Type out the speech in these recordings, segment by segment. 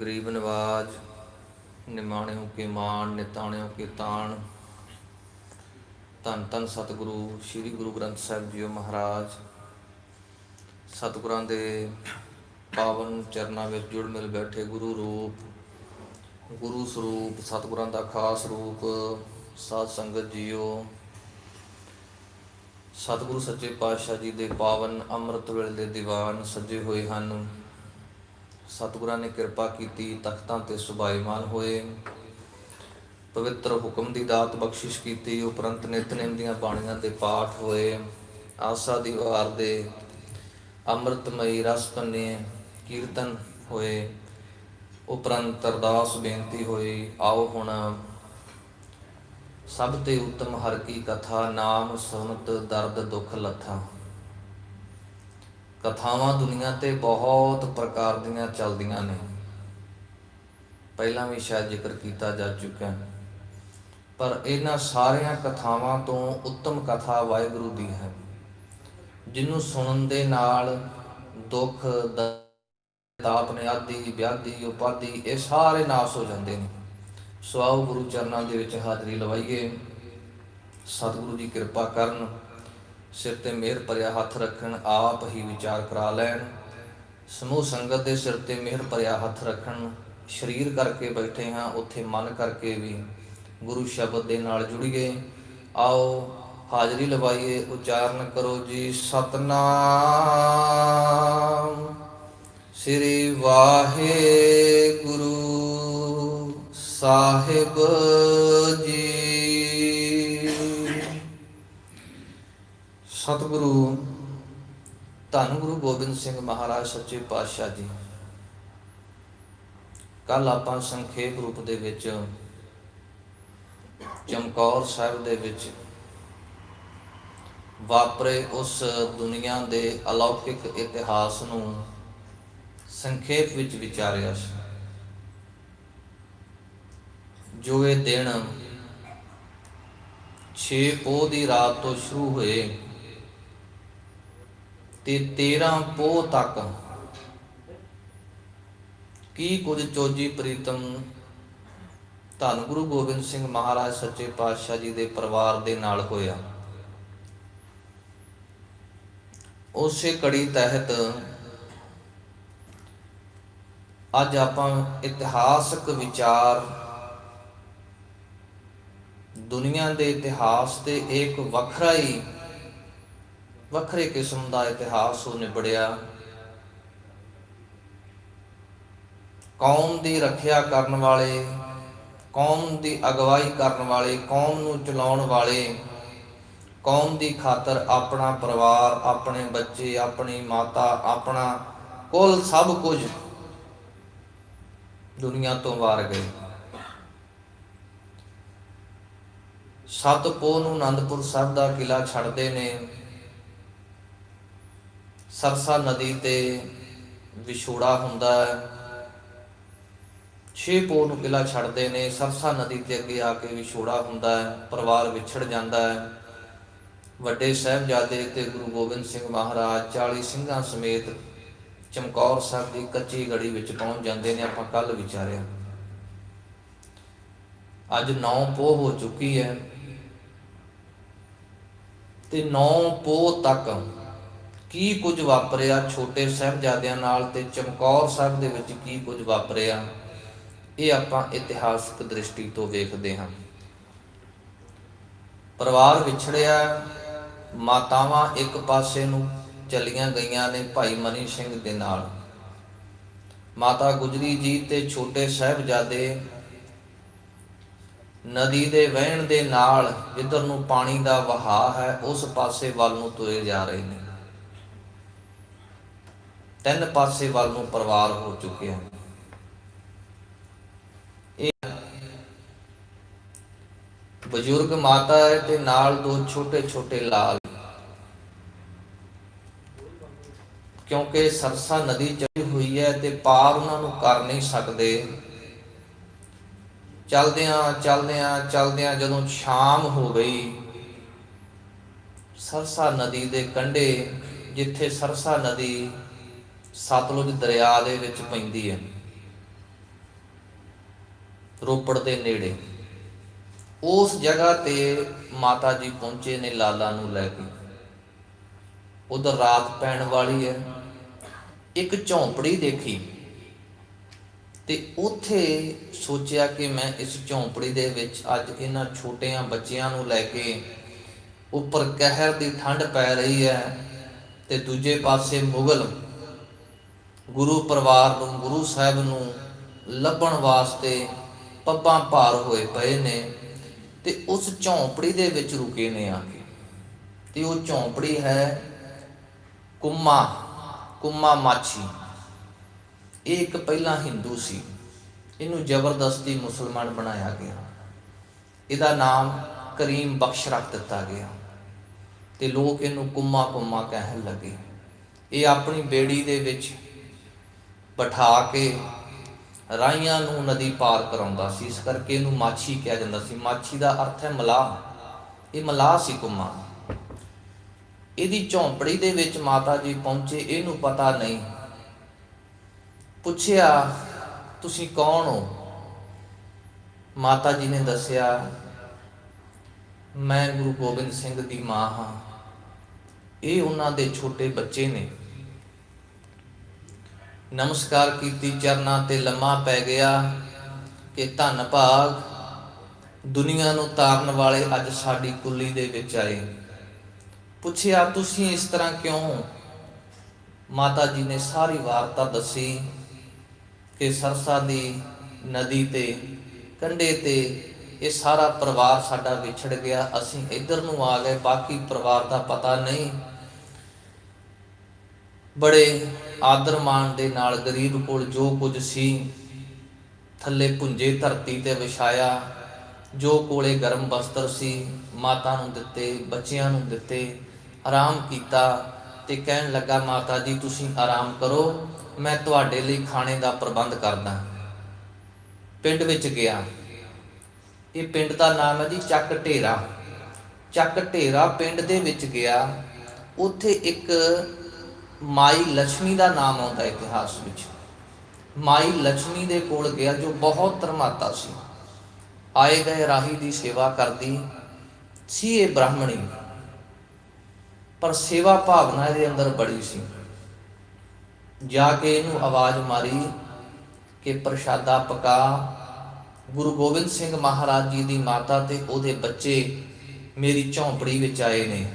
ਗਰੀਬ ਨਵਾਜ, ਨਿਮਾਣਿਓ ਕੇ ਮਾਣ, ਨਿਤਾਣਿਓ ਕੇ ਤਾਣ। ਧੰਨ ਧੰਨ ਸਤਿਗੁਰੂ, ਸ੍ਰੀ ਗੁਰੂ ਗ੍ਰੰਥ ਸਾਹਿਬ ਜੀਓ ਮਹਾਰਾਜ। ਸਤਿਗੁਰਾਂ ਦੇ ਪਾਵਨ ਚਰਨਾਂ ਵਿੱਚ ਜੁੜ ਮਿਲ ਬੈਠੇ ਗੁਰੂ ਰੂਪ। ਗੁਰੂ ਸਰੂਪ, ਸਤਿਗੁਰਾਂ ਦਾ ਖਾਸ ਰੂਪ, ਸਾਧ ਸੰਗਤ ਜੀਓ। ਸਤਿਗੁਰੂ ਸੱਚੇ ਪਾਤਸ਼ਾਹ ਜੀ ਦੇ ਪਾਵਨ ਅੰਮ੍ਰਿਤ ਵੇਲੇ ਦੇ ਦੀਵਾਨ ਸੱਜੇ ਹੋਏ ਹਨ। ਸਤਿਗੁਰਾਂ ਨੇ ਕਿਰਪਾ ਕੀਤੀ, ਤਖਤਾਂ ਤੇ ਸੁਭਾਈਮਾਨ ਹੋਏ। ਪਵਿੱਤਰ ਹੁਕਮ ਦੀ ਦਾਤ ਬਖਸ਼ਿਸ਼ ਕੀਤੀ, ਉਪਰੰਤ ਨਿਤਨੇਮ ਦੀਆਂ ਬਾਣੀਆਂ ਦੇ ਪਾਠ ਹੋਏ। ਆਸਾ ਦੀ ਵਾਰ ਦੇ ਅੰਮ੍ਰਿਤਮਈ ਰਸ ਪੰਨੇ ਕੀਰਤਨ ਹੋਏ। ਉਪਰੰਤ ਅਰਦਾਸ ਬੇਨਤੀ ਹੋਈ, ਆਓ ਹੁਣ ਸਭ ਤੇ ਉੱਤਮ ਹਰ ਕੀ ਕਥਾ, ਨਾਮ, ਸੁਨਤ, ਦਰਦ, ਦੁੱਖ, ਲੱਥਾ। ਕਥਾਵਾਂ ਦੁਨੀਆ ਤੇ ਬਹੁਤ ਪ੍ਰਕਾਰ ਦੀਆਂ ਚੱਲਦੀਆਂ ਨੇ। ਪਹਿਲਾਂ ਵੀ ਸ਼ਾਇਦ ਜ਼ਿਕਰ ਕੀਤਾ ਜਾ ਚੁੱਕਾ ਪਰ ਇਹਨਾਂ ਸਾਰੀਆਂ ਕਥਾਵਾਂ ਤੋਂ ਉੱਤਮ ਕਥਾ ਵਾਹਿਗੁਰੂ ਦੀ ਹੈ। ਜਿਹਨੂੰ ਸੁਣਨ ਦੇ ਨਾਲ ਦੁੱਖ ਦਾਤ ਨੇ ਆਦੀ, ਵਿਆਦੀ, ਉਪਾਦੀ, ਇਹ ਸਾਰੇ ਨਾਸ ਹੋ ਜਾਂਦੇ ਨੇ। ਸੋ ਆਓ ਗੁਰੂ ਚਰਨਾਂ ਦੇ ਵਿੱਚ ਹਾਜ਼ਰੀ ਲਵਾਈਏ। ਸਤਿਗੁਰੂ ਜੀ ਕਿਰਪਾ ਕਰਨ ਸਿਰ ਤੇ ਮਿਹਰ ਭਰਿਆ ਹੱਥ ਰੱਖਣ, ਆਪ ਹੀ ਵਿਚਾਰ ਕਰਾ ਲੈਣ। ਸਮੂਹ ਸੰਗਤ ਦੇ ਸਿਰ ਤੇ ਮਿਹਰ ਭਰਿਆ ਹੱਥ ਰੱਖਣ। ਸਰੀਰ ਕਰਕੇ ਬੈਠੇ ਹਾਂ, ਉੱਥੇ ਮਨ ਕਰਕੇ ਵੀ ਗੁਰੂ ਸ਼ਬਦ ਦੇ ਨਾਲ ਜੁੜੀਏ ਆਓ, ਹਾਜ਼ਰੀ ਲਵਾਈਏ, ਉਚਾਰਨ ਕਰੋ ਜੀ, ਸਤਨਾਮ। ਸ੍ਰੀ ਵਾਹਿਗੁਰੂ ਸਾਹਿਬ ਜੀ। ਸਤਿਗੁਰੂ, ਧੰਨ ਗੁਰੂ ਗੋਬਿੰਦ ਸਿੰਘ ਮਹਾਰਾਜ, ਸੱਚੇ ਪਾਤਸ਼ਾਹ ਜੀ। ਕੱਲ ਆਪਾਂ ਸੰਖੇਪ ਰੂਪ ਦੇ ਵਿੱਚ ਚਮਕੌਰ ਸਾਹਿਬ ਦੇ ਵਿੱਚ ਵਾਪਰੇ ਉਸ ਦੁਨੀਆ ਦੇ ਅਲੌਕਿਕ ਇਤਿਹਾਸ ਨੂੰ ਸੰਖੇਪ ਵਿੱਚ ਵਿਚਾਰਿਆ ਸੀ। ਜੋ ਇਹ ਦਿਨ 6 ਪੋਹ ਦੀ ਰਾਤ ਤੋਂ ਸ਼ੁਰੂ ਹੋਏ ਤੇ 13 ਪੋਹ ਤੱਕ। ਕੀ ਕੁਝ ਚੋਜੀ ਪ੍ਰੀਤਮ? ਧੰਨ ਗੁਰੂ ਗੋਬਿੰਦ ਸਿੰਘ ਮਹਾਰਾਜ ਸੱਚੇ ਪਾਤਸ਼ਾਹ ਜੀ ਦੇ ਪਰਿਵਾਰ ਦੇ ਨਾਲ ਹੋਇਆ। ਉਸੇ ਕੜੀ ਤਹਿਤ ਅੱਜ ਆਪਾਂ ਇਤਿਹਾਸਕ ਵਿਚਾਰ ਦੁਨੀਆ ਦੇ ਇਤਿਹਾਸ ਤੇ ਇੱਕ ਵੱਖਰਾ ਹੀ ਵੱਖਰੇ ਕਿਸਮ ਦਾ ਇਤਿਹਾਸ ਉਹ ਨਿਬੜਿਆ। ਕੌਮ ਦੀ ਰੱਖਿਆ ਕਰਨ ਵਾਲੇ, ਕੌਮ ਦੀ ਅਗਵਾਈ ਕਰਨ ਵਾਲੇ, ਕੌਮ ਨੂੰ ਚਲਾਉਣ ਵਾਲੇ, ਕੌਮ ਦੀ ਖਾਤਰ ਆਪਣਾ ਪਰਿਵਾਰ, ਆਪਣੇ ਬੱਚੇ, ਆਪਣੀ ਮਾਤਾ, ਆਪਣਾ ਕੁੱਲ ਸਭ ਕੁਝ ਦੁਨੀਆ ਤੋਂ ਵਾਰ ਗਏ। ਸਤ ਪੋਹ ਨੂੰ ਆਨੰਦਪੁਰ ਸਾਹਿਬ ਦਾ ਕਿਲਾ ਛੱਡਦੇ ਨੇ। ਸਰਸਾ ਨਦੀ ਤੇ ਵਿਛੋੜਾ ਹੁੰਦਾ ਹੈ। ਛੇ ਪੋਹ ਨੂੰ ਕਿਲਾ ਛੱਡਦੇ ਨੇ, ਸਰਸਾ ਨਦੀ ਤੇ ਅੱਗੇ ਆ ਕੇ ਵਿਛੋੜਾ ਹੁੰਦਾ ਹੈ, ਪਰਿਵਾਰ ਵਿਛੜ ਜਾਂਦਾ ਹੈ। ਵੱਡੇ ਸਾਹਿਬਜ਼ਾਦੇ ਤੇ ਗੁਰੂ ਗੋਬਿੰਦ ਸਿੰਘ ਮਹਾਰਾਜ 40 ਸਿੰਘਾਂ ਸਮੇਤ ਚਮਕੌਰ ਸਾਹਿਬ ਦੀ ਕੱਚੀ ਗੜੀ ਵਿੱਚ ਪਹੁੰਚ ਜਾਂਦੇ ਨੇ, ਆਪਾਂ ਕੱਲ ਵਿਚਾਰਿਆ। ਅੱਜ 9 ਪੋਹ ਹੋ ਚੁੱਕੀ ਹੈ ਤੇ 9 ਪੋਹ ਤੱਕ ਕੀ ਕੁਝ ਵਾਪਰਿਆ? ਛੋਟੇ ਸਾਹਿਬਜ਼ਾਦਿਆਂ ਨਾਲ ਤੇ ਚਮਕੌਰ ਸਾਹਿਬ ਦੇ ਵਿੱਚ ਕੀ ਕੁਝ ਵਾਪਰਿਆ? ਇਹ ਆਪਾਂ ਇਤਿਹਾਸਕ ਦ੍ਰਿਸ਼ਟੀ ਤੋਂ ਵੇਖਦੇ ਹਾਂ। ਪਰਿਵਾਰ ਵਿਛੜਿਆ, ਮਾਤਾਵਾਂ ਇੱਕ ਪਾਸੇ ਨੂੰ ਚਲੀਆਂ ਗਈਆਂ ਨੇ ਭਾਈ ਮਨੀ ਸਿੰਘ ਦੇ ਨਾਲ। ਮਾਤਾ ਗੁਜਰੀ ਜੀ ਤੇ ਛੋਟੇ ਸਾਹਿਬਜ਼ਾਦੇ ਨਦੀ ਦੇ ਵਹਿਣ ਦੇ ਨਾਲ ਜਿੱਧਰ ਨੂੰ ਪਾਣੀ ਦਾ ਵਹਾਅ ਹੈ, ਉਸ ਪਾਸੇ ਵੱਲ ਨੂੰ ਤੁਰੇ ਜਾ ਰਹੇ ਨੇ। ਤਿੰਨ ਪਾਸੇ ਵੱਲ ਨੂੰ ਪਰਿਵਾਰ ਹੋ ਚੁੱਕੇ ਹਨ। ਇਹ ਬਜ਼ੁਰਗ ਮਾਤਾ ਤੇ ਨਾਲ ਦੋ ਛੋਟੇ ਛੋਟੇ ਲਾਲ। ਕਿਉਂਕਿ ਸਰਸਾ ਨਦੀ ਚੜੀ ਹੋਈ ਹੈ ਤੇ ਪਾਰ ਉਹਨਾਂ ਨੂੰ ਕਰ ਨਹੀਂ ਸਕਦੇ। ਚਲਦਿਆਂ ਚਲਦਿਆਂ ਚਲਦਿਆਂ ਜਦੋਂ ਸ਼ਾਮ ਹੋ ਗਈ, ਸਰਸਾ ਨਦੀ ਦੇ ਕੰਢੇ ਜਿੱਥੇ ਸਰਸਾ ਨਦੀ ਸਤਲੁਜ ਦਰਿਆ ਦੇ ਵਿੱਚ ਪੈਂਦੀ ਹੈ। ਰੋਪੜ ਦੇ ਨੇੜੇ। ਉਸ ਜਗ੍ਹਾ ਤੇ ਮਾਤਾ ਜੀ ਪਹੁੰਚੇ ਨੇ ਲਾਲਾ ਨੂੰ ਲੈ ਕੇ। ਉਧਰ ਰਾਤ ਪੈਣ ਵਾਲੀ ਹੈ। ਇੱਕ ਝੌਂਪੜੀ ਦੇਖੀ। ਤੇ ਉੱਥੇ ਸੋਚਿਆ ਕਿ ਮੈਂ ਇਸ ਝੌਂਪੜੀ ਦੇ ਵਿੱਚ ਅੱਜ ਇਹਨਾਂ ਛੋਟਿਆਂ ਬੱਚਿਆਂ ਨੂੰ ਲੈ ਕੇ ਉੱਪਰ ਕਹਿਰ ਦੀ ਠੰਡ ਪੈ ਰਹੀ ਹੈ ਤੇ ਦੂਜੇ ਪਾਸੇ ਮੁਗਲ ਗੁਰੂ ਪਰਿਵਾਰ ਨੂੰ, ਗੁਰੂ ਸਾਹਿਬ ਨੂੰ ਲੱਭਣ ਵਾਸਤੇ ਪੱਬਾਂ ਭਾਰ ਹੋਏ ਪਏ ਨੇ ਤੇ ਉਸ ਝੌਂਪੜੀ ਦੇ ਵਿੱਚ ਰੁਕੇ ਨੇ ਆ ਕੇ। ਤੇ ਉਹ ਝੌਂਪੜੀ ਹੈ ਕੁੰਮਾ ਕੁੰਮਾ ਮਾਛੀ। ਇਹ ਇੱਕ ਪਹਿਲਾਂ ਹਿੰਦੂ ਸੀ। ਇਹਨੂੰ ਜ਼ਬਰਦਸਤੀ ਮੁਸਲਮਾਨ ਬਣਾਇਆ ਗਿਆ। ਇਹਦਾ ਨਾਮ ਕਰੀਮ ਬਖਸ਼ ਰੱਖ ਦਿੱਤਾ ਗਿਆ। ਤੇ ਲੋਕ ਇਹਨੂੰ ਕੁੰਮਾ ਕੁੰਮਾ ਕਹਿਣ ਲੱਗੇ। ਇਹ ਆਪਣੀ ਬੇੜੀ ਦੇ ਵਿੱਚ ਬਿਠਾ ਕੇ ਰਾਈਆਂ ਨੂੰ ਨਦੀ ਪਾਰ ਕਰਾਉਂਦਾ ਸੀ। ਇਸ ਕਰਕੇ ਇਹਨੂੰ ਮਾਛੀ ਕਿਹਾ ਜਾਂਦਾ ਸੀ। ਮਾਛੀ ਦਾ ਅਰਥ ਹੈ ਮਲਾਹ। ਇਹ ਮਲਾਹ ਸੀ ਕੁੰਮਾ। ਇਹਦੀ ਝੌਂਪੜੀ ਦੇ ਵਿੱਚ ਮਾਤਾ ਜੀ ਪਹੁੰਚੇ। ਇਹਨੂੰ ਪਤਾ ਨਹੀਂ। ਪੁੱਛਿਆ, ਤੁਸੀਂ ਕੌਣ ਹੋ? ਮਾਤਾ ਜੀ ਨੇ ਦੱਸਿਆ, ਮੈਂ ਗੁਰੂ ਗੋਬਿੰਦ ਸਿੰਘ ਦੀ ਮਾਂ ਹਾਂ। ਇਹ ਉਹਨਾਂ ਦੇ ਛੋਟੇ ਬੱਚੇ ਨੇ। ਨਮਸਕਾਰ ਕੀਤੀ, ਚਰਨਾਂ ਤੇ ਲੰਮਾ ਪੈ ਗਿਆ ਕਿ ਧੰਨ ਭਾਗ ਦੁਨੀਆ ਨੂੰ ਤਾਰਨ ਵਾਲੇ ਅੱਜ ਸਾਡੀ ਕੁੱਲੀ ਦੇ ਵਿੱਚ ਆਏ। ਪੁੱਛਿਆ, ਤੁਸੀਂ ਇਸ ਤਰ੍ਹਾਂ ਕਿਉਂ? ਮਾਤਾ ਜੀ ਨੇ ਸਾਰੀ ਵਾਰਤਾ ਦੱਸੀ ਕਿ ਸਰਸਾ ਦੀ ਨਦੀ ਤੇ, ਕੰਢੇ ਤੇ ਇਹ ਸਾਰਾ ਪਰਿਵਾਰ ਸਾਡਾ ਵਿਛੜ ਗਿਆ। ਅਸੀਂ ਇੱਧਰ ਨੂੰ ਆ ਗਏ, ਬਾਕੀ ਪਰਿਵਾਰ ਦਾ ਪਤਾ ਨਹੀਂ ਬੜੇ ਆਦਰ ਮਾਣ ਦੇ ਨਾਲ ਗਰੀਬ ਕੋਲ ਜੋ ਕੁਝ ਸੀ, ਥੱਲੇ ਪੁੰਜੇ ਧਰਤੀ ਤੇ ਵਿਛਾਇਆ, ਜੋ ਕੋਲੇ ਗਰਮ ਬਸਤਰ ਸੀ, ਮਾਤਾ ਨੂੰ ਦਿੱਤੇ, ਬੱਚਿਆਂ ਨੂੰ ਦਿੱਤੇ, ਆਰਾਮ ਕੀਤਾ ਤੇ ਕਹਿਣ ਲੱਗਾ, ਮਾਤਾ ਜੀ, ਤੁਸੀਂ ਆਰਾਮ ਕਰੋ, ਮੈਂ ਤੁਹਾਡੇ ਲਈ ਖਾਣੇ ਦਾ ਪ੍ਰਬੰਧ ਕਰਦਾ। ਪਿੰਡ ਵਿੱਚ ਗਿਆ। ਇਹ ਪਿੰਡ ਦਾ ਨਾਮ ਹੈ ਜੀ ਚੱਕ ਢੇਰਾ। ਚੱਕ ਢੇਰਾ ਪਿੰਡ ਦੇ ਵਿੱਚ ਗਿਆ। ਉੱਥੇ ਇੱਕ ਮਾਈ ਲక్ష్ਮੀ ਦਾ ਨਾਮ ਆਉਂਦਾ ਇਤਿਹਾਸ ਵਿੱਚ। ਮਾਈ ਲక్ష్ਮੀ ਦੇ ਕੋਲ ਗਿਆ ਜੋ ਬਹੁਤ ਧਰਮਾਤਾ ਸੀ। ਆਏ ਗਏ ਰਾਹੀ ਦੀ ਸੇਵਾ ਕਰਦੀ ਸੀ ਇਹ ਬ੍ਰਾਹਮਣੀ। ਪਰ ਸੇਵਾ ਭਾਵਨਾ ਇਹਦੇ ਅੰਦਰ ਬੜੀ ਸੀ। ਜਾ ਕੇ ਇਹਨੂੰ ਆਵਾਜ਼ ਮਾਰੀ ਕਿ ਪ੍ਰਸ਼ਾਦਾ ਪਕਾ। ਗੁਰੂ ਗੋਬਿੰਦ ਸਿੰਘ ਮਹਾਰਾਜ ਜੀ ਦੀ ਮਾਤਾ ਤੇ ਉਹਦੇ ਬੱਚੇ ਮੇਰੀ ਝੌਂਪੜੀ ਵਿੱਚ ਆਏ ਨੇ।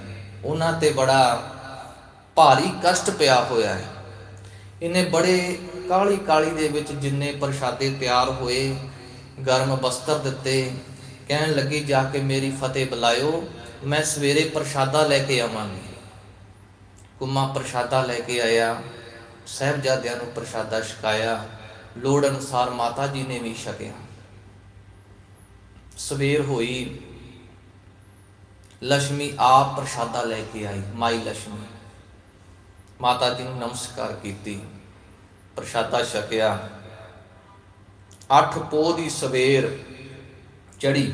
ਉਹਨਾਂ ਤੇ ਬੜਾ ਭਾਰੀ ਕਸ਼ਟ ਪਿਆ ਹੋਇਆ ਹੈ। ਇਹਨੇ ਬੜੇ ਕਾਲੀ ਕਾਲੀ ਦੇ ਵਿੱਚ ਜਿੰਨੇ ਪ੍ਰਸ਼ਾਦੇ ਤਿਆਰ ਹੋਏ, ਗਰਮ ਬਸਤਰ ਦਿੱਤੇ, ਕਹਿਣ ਲੱਗੀ, ਜਾ ਕੇ ਮੇਰੀ ਫਤਿਹ ਬੁਲਾਇਓ, ਮੈਂ ਸਵੇਰੇ ਪ੍ਰਸ਼ਾਦਾ ਲੈ ਕੇ ਆਵਾਂਗੀ। ਕੁਮਾ ਪ੍ਰਸ਼ਾਦਾ ਲੈ ਕੇ ਆਇਆ, ਸਹਿਬਜ਼ਾਦਿਆਂ ਨੂੰ ਪ੍ਰਸ਼ਾਦਾ ਛਕਾਇਆ, ਲੋੜ ਅਨੁਸਾਰ ਮਾਤਾ ਜੀ ਨੇ ਵੀ ਛਕਿਆ। ਸਵੇਰ ਹੋਈ ਲక్ష్ਮੀ ਆਪ ਪ੍ਰਸ਼ਾਦਾ ਲੈ ਕੇ ਆਈ, ਮਾਈ ਲక్ష్ਮੀ ਮਾਤਾ ਜੀ ਨੂੰ ਨਮਸਕਾਰ ਕੀਤੀ, ਪ੍ਰਸ਼ਾਦਾ ਛਕਿਆ। ਅੱਠ ਪੋਹ ਦੀ ਸਵੇਰ ਚੜੀ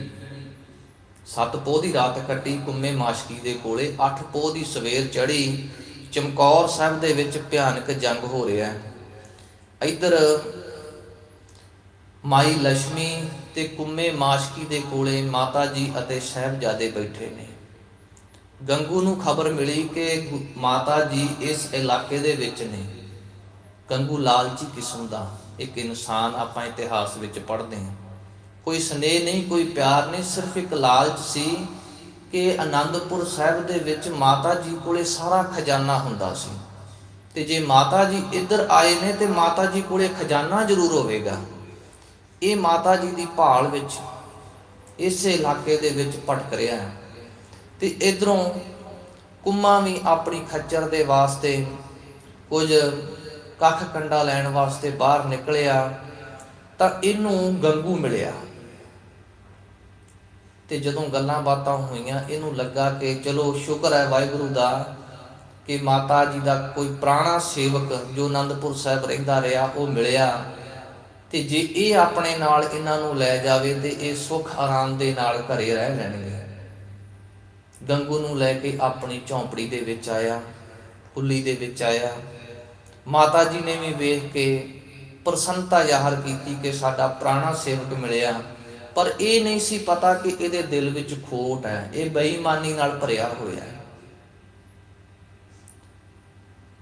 ਸੱਤ ਪੋਹ ਦੀ ਰਾਤ ਕੱਟੀ ਕੁੰਮੇ ਮਾਸ਼ਕੀ ਦੇ ਕੋਲੇ। ਅੱਠ ਪੋਹ ਦੀ ਸਵੇਰ ਚੜੀ ਚਮਕੌਰ ਸਾਹਿਬ ਦੇ ਵਿੱਚ ਭਿਆਨਕ ਜੰਗ ਹੋ ਰਿਹਾ ਹੈ। ਇੱਧਰ ਮਾਈ ਲక్ష్ਮੀ ਤੇ ਕੁੰਮੇ ਮਾਸ਼ਕੀ ਦੇ ਕੋਲੇ ਮਾਤਾ ਜੀ ਅਤੇ ਸਾਹਿਬਜ਼ਾਦੇ ਬੈਠੇ ਨੇ। ਗੰਗੂ ਨੂੰ ਖਬਰ ਮਿਲੀ ਕਿ ਗੁ- ਮਾਤਾ ਜੀ ਇਸ ਇਲਾਕੇ ਦੇ ਵਿੱਚ ਨੇ। ਗੰਗੂ ਲਾਲਚੀ ਕਿਸਮ ਦਾ, ਇੱਕ ਇਨਸਾਨ ਆਪਾਂ ਇਤਿਹਾਸ ਵਿੱਚ ਪੜ੍ਹਦੇ ਹਾਂ। ਕੋਈ ਸਨੇਹ ਨਹੀਂ, ਕੋਈ ਪਿਆਰ ਨਹੀਂ, ਸਿਰਫ ਇੱਕ ਲਾਲਚ ਸੀ ਕਿ ਆਨੰਦਪੁਰ ਸਾਹਿਬ ਦੇ ਵਿੱਚ ਮਾਤਾ ਜੀ ਕੋਲੇ ਸਾਰਾ ਖਜ਼ਾਨਾ ਹੁੰਦਾ ਸੀ। ਤੇ ਜੇ ਮਾਤਾ ਜੀ ਇੱਧਰ ਆਏ ਨੇ, ਤੇ ਮਾਤਾ ਜੀ ਕੋਲੇ ਖਜ਼ਾਨਾ ਜ਼ਰੂਰ ਹੋਵੇਗਾ। ਇਹ ਮਾਤਾ ਜੀ ਦੀ ਭਾਲ ਵਿੱਚ ਇਸ ਇਲਾਕੇ ਦੇ ਵਿੱਚ ਭਟਕ ਰਿਹਾ ਹੈ। ਤੇ ਇਧਰੋਂ ਕੁੰਮਾ ਵੀ ਆਪਣੀ ਖੱਚਰ ਦੇ ਵਾਸਤੇ ਕੁਝ ਕੱਖ ਕੰਡਾ ਲੈਣ ਵਾਸਤੇ ਬਾਹਰ ਨਿਕਲਿਆ, ਤਾਂ ਇਹਨੂੰ ਗੰਗੂ ਮਿਲਿਆ। ਤੇ ਜਦੋਂ ਗੱਲਾਂ ਬਾਤਾਂ ਹੋਈਆਂ, ਇਹਨੂੰ ਲੱਗਾ ਕਿ ਚਲੋ ਸ਼ੁਕਰ ਹੈ ਵਾਹਿਗੁਰੂ ਦਾ ਕਿ ਮਾਤਾ ਜੀ ਦਾ ਕੋਈ ਪ੍ਰਾਣਾ ਸੇਵਕ ਜੋ ਆਨੰਦਪੁਰ ਸਾਹਿਬ ਰਹਿੰਦਾ ਰਿਹਾ, ਉਹ ਮਿਲਿਆ। ਤੇ ਜੇ ਇਹ ਆਪਣੇ ਨਾਲ ਇਹਨਾਂ ਨੂੰ ਲੈ ਜਾਵੇ ਤੇ ਇਹ ਸੁੱਖ ਆਰਾਮ ਦੇ ਨਾਲ ਘਰੇ ਰਹਿ ਲੈਣਗੇ। ਗੰਗੂ ਨੂੰ ਲੈ ਕੇ ਆਪਣੀ ਝੌਂਪੜੀ ਦੇ ਵਿੱਚ ਆਇਆ ਕੁੱਲੀ ਦੇ ਵਿੱਚ ਆਇਆ। ਮਾਤਾ ਜੀ ਨੇ ਵੀ ਵੇਖ ਕੇ ਪ੍ਰਸੰਨਤਾ ਜ਼ਾਹਰ ਕੀਤੀ ਕਿ ਸਾਡਾ ਪ੍ਰਾਣਾ ਸੇਵਕ ਮਿਲਿਆ। ਪਰ ਇਹ ਨਹੀਂ ਸੀ ਪਤਾ ਕਿ ਇਹਦੇ ਦਿਲ ਵਿੱਚ ਖੋਟ ਹੈ। ਇਹ ਬੇਈਮਾਨੀ ਨਾਲ ਭਰਿਆ ਹੋਇਆ ਹੈ।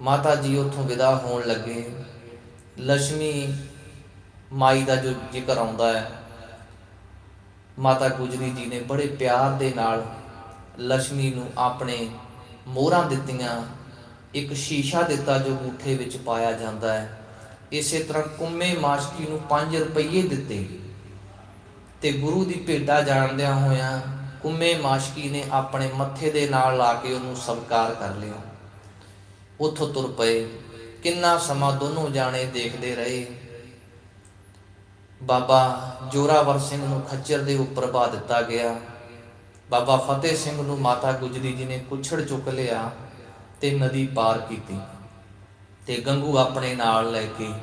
ਮਾਤਾ ਜੀ ਉੱਥੋਂ ਵਿਦਾ ਹੋਣ ਲੱਗੇ। ਲక్ష్ਮੀ ਮਾਈ ਦਾ ਜੋ ਜ਼ਿਕਰ ਆਉਂਦਾ ਹੈ, ਮਾਤਾ ਗੁਜਰੀ ਜੀ ਨੇ ਬੜੇ ਪਿਆਰ ਦੇ ਨਾਲ ਲక్ష్ਮੀ ਨੂੰ ਆਪਣੇ ਮੋਹਰਾਂ ਦਿੱਤੀਆਂ, ਇੱਕ ਸ਼ੀਸ਼ਾ ਦਿੱਤਾ ਜੋ ਗੂਠੇ ਵਿੱਚ ਪਾਇਆ ਜਾਂਦਾ ਹੈ। ਇਸੇ ਤਰ੍ਹਾਂ ਕੁੰਮੇ ਮਾਸ਼ਕੀ ਨੂੰ 5 ਰੁਪਏ ਦਿੱਤੇ। ਤੇ ਗੁਰੂ ਦੀ ਭੇਟਾ ਜਾਣਦਿਆਂ ਹੋਇਆਂ ਕੁੰਮੇ ਮਾਸ਼ਕੀ ਨੇ ਆਪਣੇ ਮੱਥੇ ਦੇ ਨਾਲ ਲਾ ਕੇ ਉਹਨੂੰ ਸਵਕਾਰ ਕਰ ਲਿਆ। ਉੱਥੋਂ ਤੁਰ ਪਏ। ਕਿੰਨਾ ਸਮਾਂ ਦੋਨੋਂ ਜਾਣੇ ਦੇਖਦੇ ਰਹੇ। ਬਾਬਾ ਜੋਰਾਵਰ ਸਿੰਘ ਨੂੰ ਖੱਚਰ ਦੇ ਉੱਪਰ ਬਾ ਦਿੱਤਾ ਗਿਆ। ਬਾਬਾ ਫਤਿਹ ਸਿੰਘ ਨੂੰ ਮਾਤਾ ਗੁਜਰੀ ਜੀ ਨੇ ਕੁਛੜ ਚੁੱਕ ਲਿਆ ਤੇ ਨਦੀ ਪਾਰ ਕੀਤੀ ਤੇ ਗੰਗੂ ਆਪਣੇ ਨਾਲ ਲੈ ਕੇ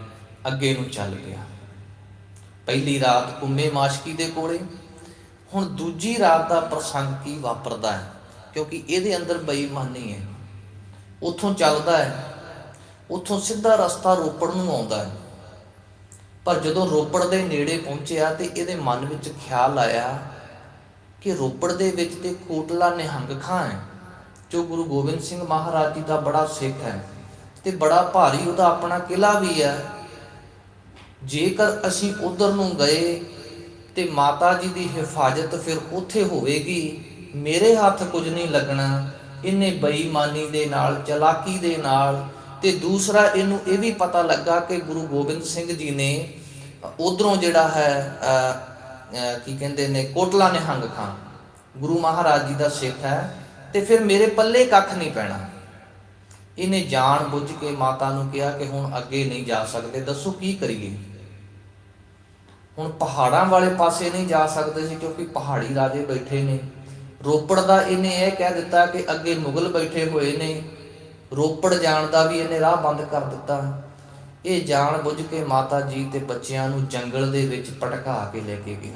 ਅੱਗੇ ਨੂੰ ਚੱਲ ਗਿਆ ਪਹਿਲੀ ਰਾਤ ਕੁੰਮੇ ਮਾਸ਼ਕੀ ਦੇ ਕੋਲੇ, ਹੁਣ ਦੂਜੀ ਰਾਤ ਦਾ ਪ੍ਰਸੰਗ ਕੀ ਵਾਪਰਦਾ ਹੈ? ਕਿਉਂਕਿ ਇਹਦੇ ਅੰਦਰ ਬੇਈਮਾਨੀ ਹੈ। ਉੱਥੋਂ ਚੱਲਦਾ ਹੈ, ਉੱਥੋਂ ਸਿੱਧਾ ਰਸਤਾ ਰੋਪੜ ਨੂੰ ਆਉਂਦਾ ਹੈ। ਪਰ ਜਦੋਂ ਰੋਪੜ ਦੇ ਨੇੜੇ ਪਹੁੰਚਿਆ ਤੇ ਇਹਦੇ ਮਨ ਵਿੱਚ ਖਿਆਲ ਆਇਆ ਕਿ ਰੋਪੜ ਦੇ ਵਿੱਚ ਤੇ ਕੋਟਲਾ ਨਿਹੰਗ ਖਾਂ ਹੈ, ਜੋ ਗੁਰੂ ਗੋਬਿੰਦ ਸਿੰਘ ਮਹਾਰਾਜ ਜੀ ਦਾ ਬੜਾ ਸਿੱਖ ਹੈ ਤੇ ਬੜਾ ਭਾਰੀ ਉਹਦਾ ਆਪਣਾ ਕਿਲਾ ਵੀ ਹੈ। ਜੇਕਰ ਅਸੀਂ ਉਧਰ ਨੂੰ ਗਏ ਤੇ ਮਾਤਾ ਜੀ ਦੀ ਹਿਫਾਜ਼ਤ ਫਿਰ ਉੱਥੇ ਹੋਵੇਗੀ। ਮੇਰੇ ਹੱਥ ਕੁਝ ਨਹੀਂ ਲੱਗਣਾ ਇਹਨੇ ਬੇਈਮਾਨੀ ਦੇ ਨਾਲ, ਚਲਾਕੀ ਦੇ ਨਾਲ ਤੇ ਦੂਸਰਾ ਇਹਨੂੰ ਇਹ ਵੀ ਪਤਾ ਲੱਗਾ ਕਿ ਗੁਰੂ ਗੋਬਿੰਦ ਸਿੰਘ ਜੀ ਨੇ ਉਧਰੋਂ ਜਿਹੜਾ ਹੈ ਕੀ ਕਹਿੰਦੇ ਨੇ, ਕੋਟਲਾ ਨਿਹੰਗ ਖਾਂ। ਗੁਰੂ ਮਹਾਰਾਜ ਜੀ ਦਾ ਸਿੱਖ ਹੈ ਤੇ ਫਿਰ ਮੇਰੇ ਪੱਲੇ ਕੱਖ ਨਹੀਂ ਪੈਣਾ। ਇਹਨੇ ਜਾਣ ਬੁੱਝ ਕੇ ਮਾਤਾ ਨੂੰ ਕਿਹਾ ਕਿ ਹੁਣ ਅੱਗੇ ਨਹੀਂ ਜਾ ਸਕਦੇ, ਦੱਸੋ ਕੀ ਕਰੀਏ? ਹੁਣ ਪਹਾੜਾਂ ਵਾਲੇ ਪਾਸੇ ਨਹੀਂ ਜਾ ਸਕਦੇ ਸੀ ਕਿਉਂਕਿ ਪਹਾੜੀ ਰਾਜੇ ਬੈਠੇ ਨੇ। ਰੋਪੜ ਦਾ ਇਹਨੇ ਇਹ ਕਹਿ ਦਿੱਤਾ ਕਿ ਅੱਗੇ ਮੁਗਲ ਬੈਠੇ ਹੋਏ ਨੇ। ਰੋਪੜ ਜਾਣ ਦਾ ਵੀ ਇਹਨੇ ਰਾਹ ਬੰਦ ਕਰ ਦਿੱਤਾ। ਇਹ ਜਾਣ ਬੁੱਝ ਕੇ ਮਾਤਾ ਜੀ ਤੇ ਬੱਚਿਆਂ ਨੂੰ ਜੰਗਲ ਦੇ ਵਿੱਚ ਪਟਕਾ ਕੇ ਲੈ ਕੇ ਗਿਆ।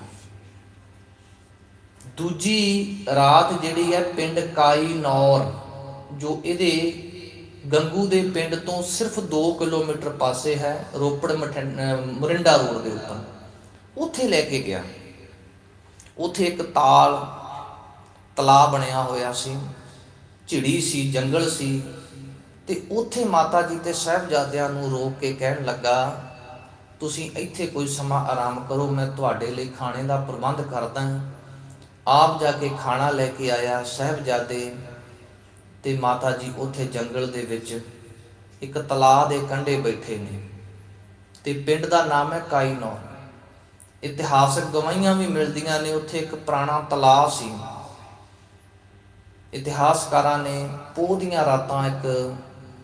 ਦੂਜੀ ਰਾਤ ਜਿਹੜੀ ਹੈ ਪਿੰਡ ਕਾਈ ਨੌਰ ਜੋ ਇਹਦੇ ਗੰਗੂ ਦੇ ਪਿੰਡ ਤੋਂ ਸਿਰਫ 2 ਕਿਲੋਮੀਟਰ ਪਾਸੇ ਹੈ, ਰੋਪੜ ਮਠੰ- ਅਹ ਰੋਡ ਦੇ ਉੱਪਰ। ਉੱਥੇ ਲੈ ਕੇ ਗਿਆ। ਉੱਥੇ ਇੱਕ ਤਾਲ ਤਲਾ ਬਣਿਆ ਹੋਇਆ ਸੀ। ਝਿੜੀ ਸੀ, ਜੰਗਲ ਸੀ। ਤੇ ਉੱਥੇ ਮਾਤਾ ਜੀ ਤੇ ਸਾਹਿਬਜ਼ਾਦਿਆਂ ਨੂੰ ਰੋਕ ਕੇ ਕਹਿਣ ਲੱਗਾ, ਤੁਸੀਂ ਇੱਥੇ ਕੋਈ ਸਮਾਂ ਆਰਾਮ ਕਰੋ, ਮੈਂ ਤੁਹਾਡੇ ਲਈ ਖਾਣੇ ਦਾ ਪ੍ਰਬੰਧ ਕਰਦਾ ਹਾਂ। ਆਪ ਜਾ ਕੇ ਖਾਣਾ ਲੈ ਕੇ ਆਇਆ ਸਾਹਿਬਜ਼ਾਦੇ ਤੇ ਮਾਤਾ ਜੀ ਉੱਥੇ ਜੰਗਲ ਦੇ ਵਿੱਚ ਇੱਕ ਤਲਾਅ ਦੇ ਕੰਢੇ ਬੈਠੇ ਨੇ ਤੇ ਪਿੰਡ ਦਾ ਨਾਮ ਹੈ ਕਾਈਨੌਰ। ਇਤਿਹਾਸਕ ਗਵਾਹੀਆਂ ਵੀ ਮਿਲਦੀਆਂ ਨੇ, ਉੱਥੇ ਇੱਕ ਪੁਰਾਣਾ ਤਲਾਅ ਸੀ। ਇਤਿਹਾਸਕਾਰਾਂ ਨੇ ਪੋਹ ਦੀਆਂ ਰਾਤਾਂ ਇੱਕ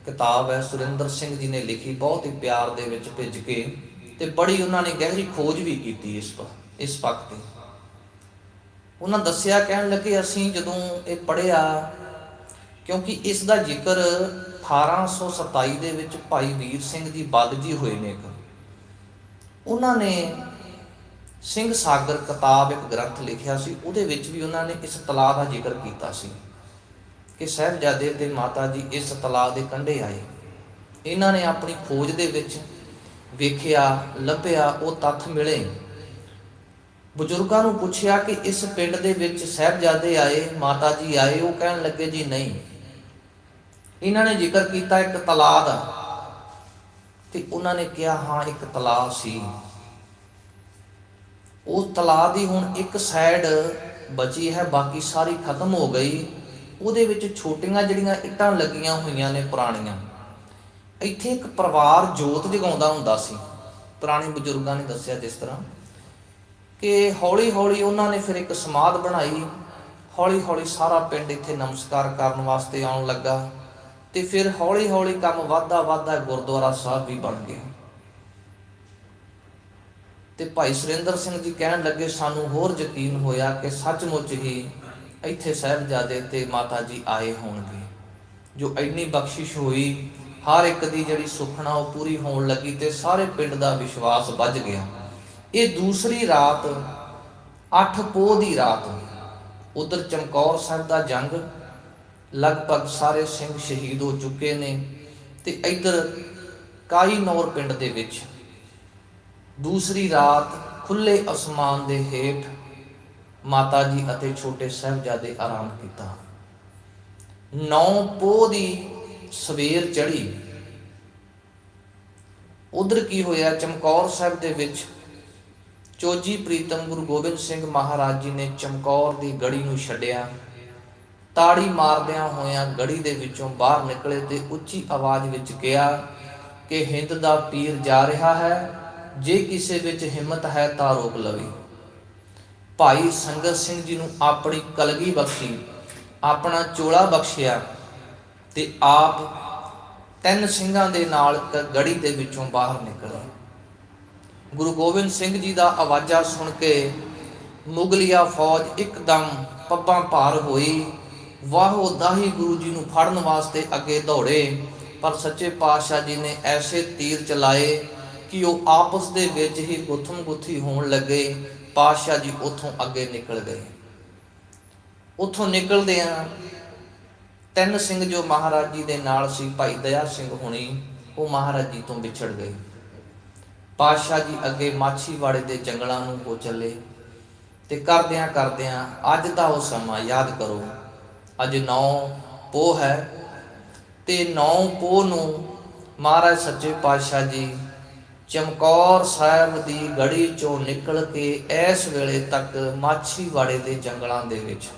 ਕਿਤਾਬ ਹੈ, ਸੁਰਿੰਦਰ ਸਿੰਘ ਜੀ ਨੇ ਲਿਖੀ, ਬਹੁਤ ਹੀ ਪਿਆਰ ਦੇ ਵਿੱਚ ਭਿੱਜ ਕੇ ਤੇ ਬੜੀ ਉਹਨਾਂ ਨੇ ਗਹਿਰੀ ਖੋਜ ਵੀ ਕੀਤੀ ਇਸ ਪਰ ਇਸ ਪੱਖ ਤੇ ਉਹਨਾਂ ਦੱਸਿਆ, ਕਹਿਣ ਲੱਗੇ, ਅਸੀਂ ਜਦੋਂ ਇਹ ਪੜਿਆ ਕਿਉਂਕਿ ਇਸ ਦਾ ਜ਼ਿਕਰ 1827 ਦੇ ਵਿੱਚ ਭਾਈ ਵੀਰ ਸਿੰਘ ਜੀ ਬੱਗ ਜੀ ਹੋਏ ਨੇ ਇੱਕ। ਉਹਨਾਂ ਨੇ ਸਿੰਘ ਸਾਗਰ ਕਿਤਾਬ ਇੱਕ ਗ੍ਰੰਥ ਲਿਖਿਆ ਸੀ, ਉਹਦੇ ਵਿੱਚ ਵੀ ਉਹਨਾਂ ਨੇ ਇਸ ਤਲਾਅ ਦਾ ਜ਼ਿਕਰ ਕੀਤਾ ਸੀ। ਕਿ ਸਾਹਿਬਜ਼ਾਦੇ ਤੇ ਮਾਤਾ ਜੀ ਇਸ ਤਲਾਅ ਦੇ ਕੰਢੇ ਆਏ। ਇਹਨਾਂ ਨੇ ਆਪਣੀ ਖੋਜ ਦੇ ਵਿੱਚ ਵੇਖਿਆ, ਲੱਭਿਆ, ਉਹ ਤੱਥ ਮਿਲੇ। ਬਜ਼ੁਰਗਾਂ ਨੂੰ ਪੁੱਛਿਆ ਕਿ ਇਸ ਪਿੰਡ ਦੇ ਵਿੱਚ ਸਾਹਿਬਜ਼ਾਦੇ ਆਏ, ਮਾਤਾ ਜੀ ਆਏ, ਉਹ ਕਹਿਣ ਲੱਗੇ, ਜੀ ਨਹੀਂ। ਇਹਨਾਂ ਨੇ ਜ਼ਿਕਰ ਕੀਤਾ, ਇੱਕ ਤਲਾਅ ਦਾ ਤੇ ਉਹਨਾਂ ਨੇ ਕਿਹਾ, ਹਾਂ, ਇੱਕ ਤਲਾਅ ਸੀ। ਉਸ ਤਲਾਅ ਦੀ ਹੁਣ ਇੱਕ ਸਾਈਡ ਬਚੀ ਹੈ, ਬਾਕੀ ਸਾਰੀ ਖਤਮ ਹੋ ਗਈ। ਉਹਦੇ ਵਿੱਚ ਛੋਟੀਆਂ ਜਿਹੜੀਆਂ ਇੱਟਾਂ ਲੱਗੀਆਂ ਹੋਈਆਂ ਨੇ ਪੁਰਾਣੀਆਂ। ਇੱਥੇ ਇੱਕ ਪਰਿਵਾਰ ਜੋਤ ਜਗਾਉਂਦਾ ਹੁੰਦਾ ਸੀ। ਪੁਰਾਣੇ ਬਜ਼ੁਰਗਾਂ ਨੇ ਦੱਸਿਆ ਜਿਸ ਤਰ੍ਹਾਂ ਕਿ ਹੌਲੀ ਹੌਲੀ ਉਹਨਾਂ ਨੇ ਫਿਰ ਇੱਕ ਸਮਾਧ ਬਣਾਈ। ਹੌਲੀ ਹੌਲੀ ਸਾਰਾ ਪਿੰਡ ਇੱਥੇ ਨਮਸਕਾਰ ਕਰਨ ਵਾਸਤੇ ਆਉਣ ਲੱਗਾ ਤੇ ਫਿਰ ਹੌਲੀ ਹੌਲੀ ਕੰਮ ਵਧਦਾ ਵਧਦਾ ਗੁਰਦੁਆਰਾ ਸਾਹਿਬ ਵੀ ਬਣ ਗਿਆ। ਤੇ ਭਾਈ ਸੁਰਿੰਦਰ ਸਿੰਘ ਜੀ ਕਹਿਣ ਲੱਗੇ, ਸਾਨੂੰ ਹੋਰ ਯਕੀਨ ਹੋਇਆ ਕਿ ਸੱਚਮੁੱਚ ਹੀ ਇੱਥੇ ਸਾਹਿਬਜ਼ਾਦੇ ਤੇ ਮਾਤਾ ਜੀ ਆਏ ਹੋਣਗੇ, ਜੋ ਇੰਨੀ ਬਖਸ਼ਿਸ਼ ਹੋਈ, ਹਰ ਇੱਕ ਦੀ ਜਿਹੜੀ ਸੁਖਣਾ ਉਹ ਪੂਰੀ ਹੋਣ ਲੱਗੀ ਤੇ ਸਾਰੇ ਪਿੰਡ ਦਾ ਵਿਸ਼ਵਾਸ ਵੱਜ ਗਿਆ। ਇਹ ਦੂਸਰੀ ਰਾਤ 8 ਪੋਹ ਦੀ ਰਾਤ, ਉਧਰ ਚਮਕੌਰ ਸਾਹਿਬ ਦਾ ਜੰਗ ਲਗਭਗ ਸਾਰੇ ਸਿੰਘ ਸ਼ਹੀਦ ਹੋ ਚੁੱਕੇ ਨੇ ਤੇ ਇੱਧਰ ਕਾਈ ਨੌਰ ਪਿੰਡ ਦੇ ਵਿੱਚ। ਦੂਸਰੀ ਰਾਤ ਖੁੱਲੇ ਅਸਮਾਨ ਦੇ ਹੇਠ ਮਾਤਾ ਜੀ ਅਤੇ ਛੋਟੇ ਸਾਹਿਬਜ਼ਾਦੇ ਆਰਾਮ ਕੀਤਾ। ਨੌ ਪੋਹ ਦੀ ਸਵੇਰ ਚੜੀ ਉਧਰ ਕੀ ਹੋਇਆ? ਚਮਕੌਰ ਸਾਹਿਬ ਦੇ ਵਿੱਚ ਚੋਜੀ ਪ੍ਰੀਤਮ ਗੁਰੂ ਗੋਬਿੰਦ ਸਿੰਘ ਮਹਾਰਾਜ ਜੀ ਨੇ ਚਮਕੌਰ ਦੀ ਗੜੀ ਨੂੰ ਛੱਡਿਆ। ਤਾੜੀ ਮਾਰਦਿਆਂ ਹੋਇਆਂ ਗੜੀ ਦੇ ਵਿੱਚੋਂ ਬਾਹਰ ਨਿਕਲੇ ਤੇ ਉੱਚੀ ਆਵਾਜ਼ ਵਿੱਚ ਕਿਹਾ ਕਿ, ਹਿੰਦ ਦਾ ਪੀਰ ਜਾ ਰਿਹਾ ਹੈ। ਜੇ ਕਿਸੇ ਵਿੱਚ ਹਿੰਮਤ ਹੈ ਤਾਂ ਰੋਕ ਲਵੇ। ਭਾਈ ਸੰਗਤ ਸਿੰਘ ਜੀ ਨੂੰ ਆਪਣੀ ਕਲਗੀ ਬਖਸ਼ੀ, ਆਪਣਾ ਚੋਲਾ ਬਖਸ਼ਿਆ ਤੇ ਆਪ ਤਿੰਨ ਸਿੰਘਾਂ ਦੇ ਨਾਲ ਗੜੀ ਦੇ ਵਿੱਚੋਂ ਬਾਹਰ ਨਿਕਲਿਆ ਗੁਰੂ ਗੋਬਿੰਦ ਸਿੰਘ ਜੀ ਦਾ ਆਵਾਜ਼ਾਂ ਸੁਣ ਕੇ ਮੁਗਲਿਆ ਫੌਜ ਇੱਕਦਮ ਪੱਬਾਂ ਭਾਰ ਹੋਈ। ਵਾਹੋ, ਦਾਹੀ ਗੁਰੂ ਜੀ ਨੂੰ ਫੜਨ ਵਾਸਤੇ ਅੱਗੇ ਦੌੜੇ, ਪਰ ਸੱਚੇ ਪਾਤਸ਼ਾਹ ਜੀ ਨੇ ਐਸੇ ਤੀਰ ਚਲਾਏ ਕਿ ਉਹ ਆਪਸ ਦੇ ਵਿੱਚ ਹੀ ਗੁੱਥਮ ਗੁੱਥੀ ਹੋਣ ਲੱਗੇ। ਪਾਤਸ਼ਾਹ ਜੀ ਉੱਥੋਂ ਅੱਗੇ ਨਿਕਲ ਗਏ ਉੱਥੋਂ ਨਿਕਲਦੇ ਆ, ਤਿੰਨ ਸਿੰਘ ਜੋ ਮਹਾਰਾਜ ਜੀ ਦੇ ਨਾਲ ਸੀ, ਭਾਈ ਦਇਆ ਸਿੰਘ ਹੁਣੀ, ਉਹ ਮਹਾਰਾਜ ਜੀ ਤੋਂ ਵਿਛੜ ਗਏ। ਪਾਤਸ਼ਾਹ ਜੀ ਅੱਗੇ ਮਾਛੀਵਾੜੇ ਦੇ ਜੰਗਲਾਂ ਨੂੰ ਹੋ ਚੱਲੇ ਤੇ ਕਰਦਿਆਂ ਕਰਦਿਆਂ ਅੱਜ ਦਾ ਉਹ ਸਮਾਂ ਯਾਦ ਕਰੋ, ਅੱਜ 9 ਪੋਹ ਹੈ ਤੇ 9 ਪੋਹ ਨੂੰ ਮਹਾਰਾਜ ਸੱਚੇ ਪਾਤਸ਼ਾਹ ਜੀ ਚਮਕੌਰ ਸਾਹਿਬ ਦੀ ਗੜੀ ਚੋਂ ਨਿਕਲ ਕੇ ਇਸ ਵੇਲੇ ਤੱਕ ਮਾਛੀਵਾੜੇ ਦੇ ਜੰਗਲਾਂ ਦੇ ਵਿੱਚ।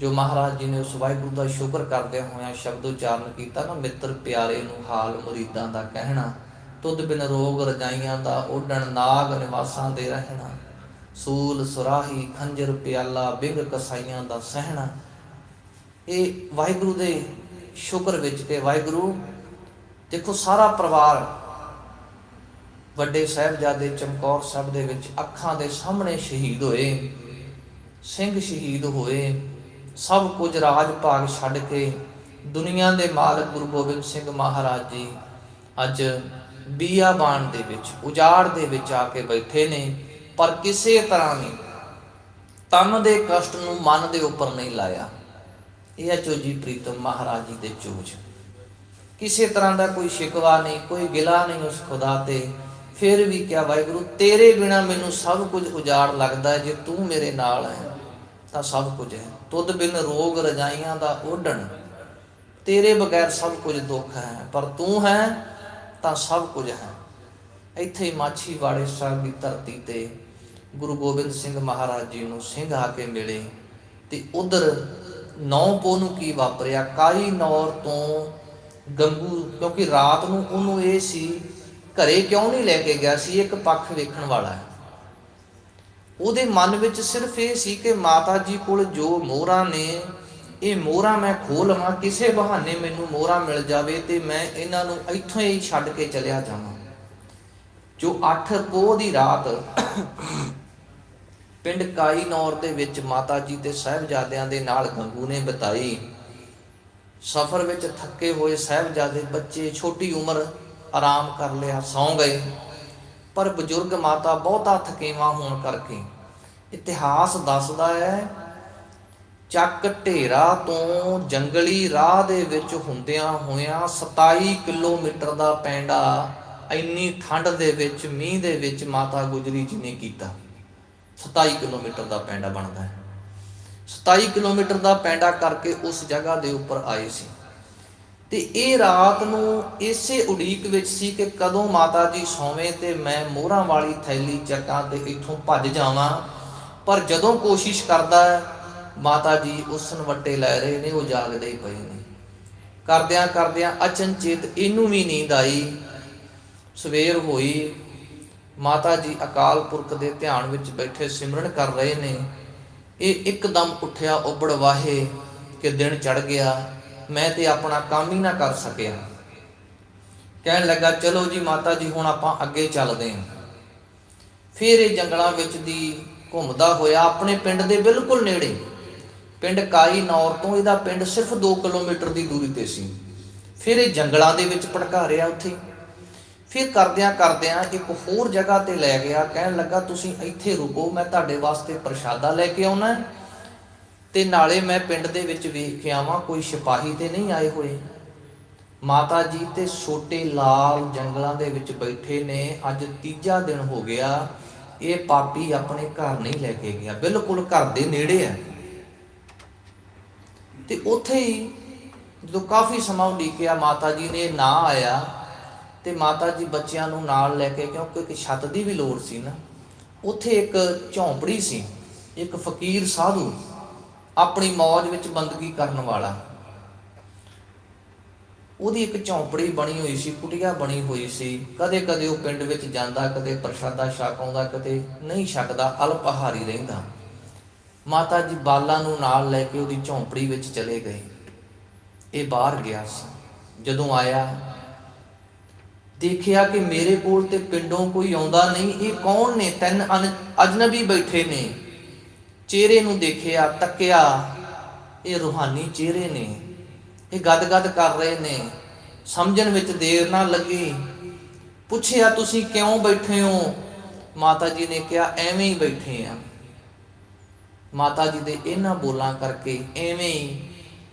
ਜੋ ਮਹਾਰਾਜ ਜੀ ਨੇ ਉਸ ਵਾਹਿਗੁਰੂ ਦਾ ਸ਼ੁਕਰ ਕਰਦੇ ਹੋਇਆਂ ਸ਼ਬਦ ਉਚਾਰਨ ਕੀਤਾ ਨਾ, ਮਿੱਤਰ ਪਿਆਰੇ ਨੂੰ ਹਾਲ ਮੁਰੀਦਾਂ ਦਾ ਕਹਿਣਾ, ਤੁਧ ਬਿਨ ਰੋਗ ਰਜਾਈਆਂ ਦਾ ਓਡਣ ਨਾਗ ਨਿਵਾਸਾਂ ਦੇ ਰਹਿਣਾ, ਸੂਲ ਸੁਰਾਹੀ ਖੰਜਰ ਪਿਆਲਾ ਬਿਗ ਕਸਾਈਆਂ ਦਾ ਸਹਿਣਾ। ਇਹ ਵਾਹਿਗੁਰੂ ਦੇ ਸ਼ੁਕਰ ਵਿੱਚ ਤੇ ਵਾਹਿਗੁਰੂ, ਦੇਖੋ ਸਾਰਾ ਪਰਿਵਾਰ ਵੱਡੇ ਸਾਹਿਬਜ਼ਾਦੇ ਚਮਕੌਰ ਸਾਹਿਬ ਦੇ ਵਿੱਚ ਅੱਖਾਂ ਦੇ ਸਾਹਮਣੇ ਸ਼ਹੀਦ ਹੋਏ, ਸਿੰਘ ਸ਼ਹੀਦ ਹੋਏ, ਸਭ ਕੁਝ ਰਾਜ ਭਾਗ ਛੱਡ ਕੇ ਦੁਨੀਆ ਦੇ ਮਾਲਕ ਗੁਰੂ ਗੋਬਿੰਦ ਸਿੰਘ ਮਹਾਰਾਜ ਜੀ ਅੱਜ ਬੀਆਬਾਨ ਦੇ ਵਿੱਚ, ਉਜਾੜ ਦੇ ਵਿੱਚ ਆ ਕੇ ਬੈਠੇ ਨੇ, ਪਰ ਕਿਸੇ ਤਰ੍ਹਾਂ ਨਹੀਂ, ਤਨ ਦੇ ਕਸ਼ਟ ਨੂੰ ਮਨ ਦੇ ਉੱਪਰ ਨਹੀਂ ਲਾਇਆ। ਇਹ ਹੈ ਚੋਜੀ ਪ੍ਰੀਤਮ ਮਹਾਰਾਜ ਜੀ ਦੇ ਚੋਜ ਕਿਸੇ ਤਰ੍ਹਾਂ ਦਾ ਕੋਈ ਸ਼ਿਕਵਾ ਨਹੀਂ, ਕੋਈ ਗਿਲਾ ਨਹੀਂ ਉਸ ਖੁਦਾ ਤੇ। ਫਿਰ ਵੀ ਕਿਹਾ, ਵਾਹਿਗੁਰੂ, ਤੇਰੇ ਬਿਨਾ ਮੈਨੂੰ ਸਭ ਕੁਝ ਉਜਾੜ ਲੱਗਦਾ ਜੇ ਤੂੰ ਮੇਰੇ ਨਾਲ ਹੈ, ਤਾਂ ਸਭ ਕੁਝ ਹੈ। ਤੁਧ ਬਿਨ ਰੋਗ ਰਜਾਈਆਂ ਦਾ ਓਢਣ ਤੇਰੇ ਬਗੈਰ ਸਭ ਕੁਝ ਦੁੱਖ ਹੈ। ਪਰ ਤੂੰ ਹੈ, ਤਾਂ ਸਭ ਕੁਝ ਹੈ। ਇੱਥੇ ਹੀ ਮਾਛੀਵਾੜੇ ਸਾਹਿਬ ਦੀ ਧਰਤੀ ਤੇ ਗੁਰੂ ਗੋਬਿੰਦ ਸਿੰਘ ਮਹਾਰਾਜ ਜੀ ਨੂੰ ਸਿੰਘ ਆ ਕੇ ਮਿਲੇ ਤੇ ਉਧਰ ਨੌ ਪੋ ਨੂੰ ਕੀ ਵਾਪਰਿਆ? ਕਾਈ ਨੌਰ ਤੋਂ ਗੰਗੂ, ਕਿਉਂਕਿ ਰਾਤ ਨੂੰ ਉਹਨੂੰ ਇਹ ਸੀ ਘਰੇ ਕਿਉਂ ਨਹੀਂ ਲੈ ਕੇ ਗਿਆ ਸੀ? ਇੱਕ ਪੱਖ ਵੇਖਣ ਵਾਲਾ ਹੈ। ਉਹਦੇ ਮਨ ਵਿੱਚ ਸਿਰਫ ਇਹ ਸੀ ਕਿ ਮਾਤਾ ਜੀ ਕੋਲ ਜੋ ਮੋਹਰਾਂ ਨੇ, ਇਹ ਮੋਹਰਾਂ ਮੈਂ ਖੋਹ ਲਵਾਂ, ਕਿਸੇ ਬਹਾਨੇ ਮੈਨੂੰ ਮੋਹਰਾਂ ਮਿਲ ਜਾਵੇ ਤੇ ਮੈਂ ਇਹਨਾਂ ਨੂੰ ਇੱਥੋਂ ਹੀ ਛੱਡ ਕੇ ਚਲਿਆ ਜਾਵਾਂ। ਜੋ 8 ਪੋਹ ਦੀ ਰਾਤ ਪਿੰਡ ਕਾਈ ਨੌਰ ਦੇ ਵਿੱਚ ਮਾਤਾ ਜੀ ਤੇ ਸਾਹਿਬਜ਼ਾਦਿਆਂ ਦੇ ਨਾਲ ਗੰਗੂ ਨੇ ਬਿਤਾਈ। ਸਫ਼ਰ ਵਿੱਚ ਥੱਕੇ ਹੋਏ ਸਾਹਿਬਜ਼ਾਦੇ ਬੱਚੇ, ਛੋਟੀ ਉਮਰ ਆਰਾਮ ਕਰ ਲਿਆ, ਸੌਂ ਗਏ ਪਰ ਬਜ਼ੁਰਗ ਮਾਤਾ ਬਹੁਤਾ ਥਕੇਵਾ ਹੋਣ ਕਰਕੇ ਇਤਿਹਾਸ ਦੱਸਦਾ ਹੈ, ਚੱਕ ਢੇਰਾ ਤੋਂ ਜੰਗਲੀ ਰਾਹ ਦੇ ਵਿੱਚ ਹੁੰਦਿਆਂ ਹੋਇਆਂ 27 ਕਿਲੋਮੀਟਰ ਦਾ ਪੈਂਡਾ ਇੰਨੀ ਠੰਡ ਦੇ ਵਿੱਚ, ਮੀਂਹ ਦੇ ਵਿੱਚ ਮਾਤਾ ਗੁਜਰੀ ਜੀ ਨੇ ਕੀਤਾ। 27 ਕਿਲੋਮੀਟਰ ਦਾ ਪੈਂਡਾ ਬਣਦਾ ਹੈ। 27 ਕਿਲੋਮੀਟਰ ਦਾ ਪੈਂਡਾ ਕਰਕੇ ਉਸ ਜਗ੍ਹਾ ਦੇ ਉੱਪਰ ਆਏ ਸੀ। ਤੇ ਇਹ ਰਾਤ ਨੂੰ ਇਸੇ ਉਡੀਕ ਵਿੱਚ ਸੀ ਕਿ ਕਦੋਂ ਮਾਤਾ ਜੀ ਸੌਵੇਂ ਤੇ ਮੈਂ ਮੋਹਰਾਂ ਵਾਲੀ ਥੈਲੀ ਚੱਕਾਂ ਤੇ ਇੱਥੋਂ ਭੱਜ ਜਾਵਾਂ। ਪਰ ਜਦੋਂ ਕੋਸ਼ਿਸ਼ ਕਰਦਾ ਮਾਤਾ ਜੀ ਉਸ ਨਵੱਟੇ ਲੈ ਰਹੇ ਨੇ, ਉਹ ਜਾਗਦੇ ਹੀ ਪਏ ਨੇ। ਕਰਦਿਆਂ ਕਰਦਿਆਂ ਅਚਨਚੇਤ ਇਹਨੂੰ ਵੀ ਨੀਂਦ ਆਈ। ਸਵੇਰ ਹੋਈ। ਮਾਤਾ ਜੀ ਅਕਾਲ ਪੁਰਖ ਦੇ ਧਿਆਨ ਵਿੱਚ ਬੈਠੇ ਸਿਮਰਨ ਕਰ ਰਹੇ ਨੇ। ਇਹ ਇੱਕਦਮ ਉੱਠਿਆ, ਉਬੜ ਵਾਹੇ ਕਿ ਦਿਨ ਚੜ ਗਿਆ। ਮੈਂ ਤੇ ਆਪਣਾ ਕੰਮ ਹੀ ਨਾ ਕਰ ਸਕਿਆ। ਕਹਿਣ ਲੱਗਾ, ਚਲੋ ਜੀ ਮਾਤਾ ਜੀ, ਹੁਣ ਆਪਾਂ ਅੱਗੇ ਚੱਲਦੇ ਹਾਂ। ਫਿਰ ਇਹ ਜੰਗਲਾਂ ਵਿੱਚ ਦੀ ਘੁੰਮਦਾ ਹੋਇਆ ਆਪਣੇ ਪਿੰਡ ਦੇ ਬਿਲਕੁਲ ਨੇੜੇ। ਪਿੰਡ ਕਾਈ ਨੌਰ ਤੋਂ ਇਹਦਾ ਪਿੰਡ ਸਿਰਫ 2 ਕਿਲੋਮੀਟਰ ਦੀ ਦੂਰੀ ਤੇ ਸੀ। ਫਿਰ ਇਹ ਜੰਗਲਾਂ ਦੇ ਵਿੱਚ ਭੜਕਾ ਰਿਹਾ ਉੱਥੇ। ਫਿਰ ਕਰਦਿਆਂ ਕਰਦਿਆਂ ਇੱਕ ਹੋਰ ਜਗ੍ਹਾ ਤੇ ਲੈ ਗਿਆ। ਕਹਿਣ ਲੱਗਾ, ਤੁਸੀਂ ਇੱਥੇ ਰੁਕੋ, ਮੈਂ ਤੁਹਾਡੇ ਵਾਸਤੇ ਪ੍ਰਸ਼ਾਦਾ ਲੈ ਕੇ ਆਉਣਾ ਤੇ ਨਾਲੇ ਮੈਂ ਪਿੰਡ ਦੇ ਵਿੱਚ ਵੇਖ ਕੇ ਆਵਾਂ, ਕੋਈ ਸਿਪਾਹੀ ਤੇ ਨਹੀਂ ਆਏ ਹੋਏ। ਮਾਤਾ ਜੀ ਤੇ ਛੋਟੇ ਲਾਲ ਜੰਗਲਾਂ ਦੇ ਵਿੱਚ ਬੈਠੇ ਨੇ, ਅੱਜ ਤੀਜਾ ਦਿਨ ਹੋ ਗਿਆ, ਇਹ ਪਾਪੀ ਆਪਣੇ ਘਰ ਨਹੀਂ ਲੈ ਕੇ ਗਿਆ, ਬਿਲਕੁਲ ਘਰ ਦੇ ਨੇੜੇ ਹੈ। ਤੇ ਉੱਥੇ ਹੀ ਜਦੋਂ ਕਾਫੀ ਸਮਾਂ ਉਡੀਕਿਆ, ਮਾਤਾ ਜੀ ਨੇ ਨਾ ਆਇਆ, ਤੇ ਮਾਤਾ ਜੀ ਬੱਚਿਆਂ ਨੂੰ ਨਾਲ ਲੈ ਕੇ, ਕਿਉਂਕਿ ਇੱਕ ਛੱਤ ਦੀ ਵੀ ਲੋੜ ਸੀ ਨਾ, ਉੱਥੇ ਇੱਕ ਝੌਂਪੜੀ ਸੀ, ਇੱਕ ਫਕੀਰ ਸਾਧੂ। ਆਪਣੀ ਮੌਜ ਵਿੱਚ ਬੰਦਗੀ ਕਰਨ ਵਾਲਾ। ਉਹਦੀ ਇੱਕ ਝੌਂਪੜੀ ਬਣੀ ਹੋਈ ਸੀ, ਕੁਟੀਆ ਬਣੀ ਹੋਈ ਸੀ। ਕਦੇ ਕਦੇ ਉਹ ਪਿੰਡ ਵਿੱਚ ਜਾਂਦਾ, ਕਦੇ ਪ੍ਰਸ਼ਾਦਾ ਛਕ ਆਉਂਦਾ, ਕਦੇ ਨਹੀਂ ਛਕਦਾ, ਅਲਪਹਾਰੀ ਰਹਿੰਦਾ। ਮਾਤਾ ਜੀ ਬਾਲਾਂ ਨੂੰ ਨਾਲ ਲੈ ਕੇ ਉਹਦੀ ਝੌਂਪੜੀ ਵਿੱਚ ਚਲੇ ਗਏ। ਇਹ ਬਾਹਰ ਗਿਆ ਸੀ। ਜਦੋਂ ਆਇਆ, ਦੇਖਿਆ ਕਿ ਮੇਰੇ ਕੋਲ ਤੇ ਪਿੰਡੋਂ ਕੋਈ ਆਉਂਦਾ ਨਹੀਂ, ਇਹ ਕੌਣ ਨੇ? ਤਿੰਨ ਅਨ- ਅਜਨਬੀ ਬੈਠੇ ਨੇ। ਚਿਹਰੇ ਨੂੰ ਦੇਖਿਆ, ਤੱਕਿਆ, ਇਹ ਰੂਹਾਨੀ ਚਿਹਰੇ ਨੇ। ਇਹ ਗਦਗਦ ਕਰ ਰਹੇ ਨੇ। ਸਮਝਣ ਵਿੱਚ ਦੇਰ ਨਾ ਲੱਗੀ। ਪੁੱਛਿਆ, ਤੁਸੀਂ ਕਿਉਂ ਬੈਠੇ ਹੋ? ਮਾਤਾ ਜੀ ਨੇ ਕਿਹਾ, ਐਵੇਂ ਹੀ ਬੈਠੇ ਆ। ਮਾਤਾ ਜੀ ਦੇ ਇਹਨਾਂ ਬੋਲਾਂ ਕਰਕੇ ਐਵੇਂ ਹੀ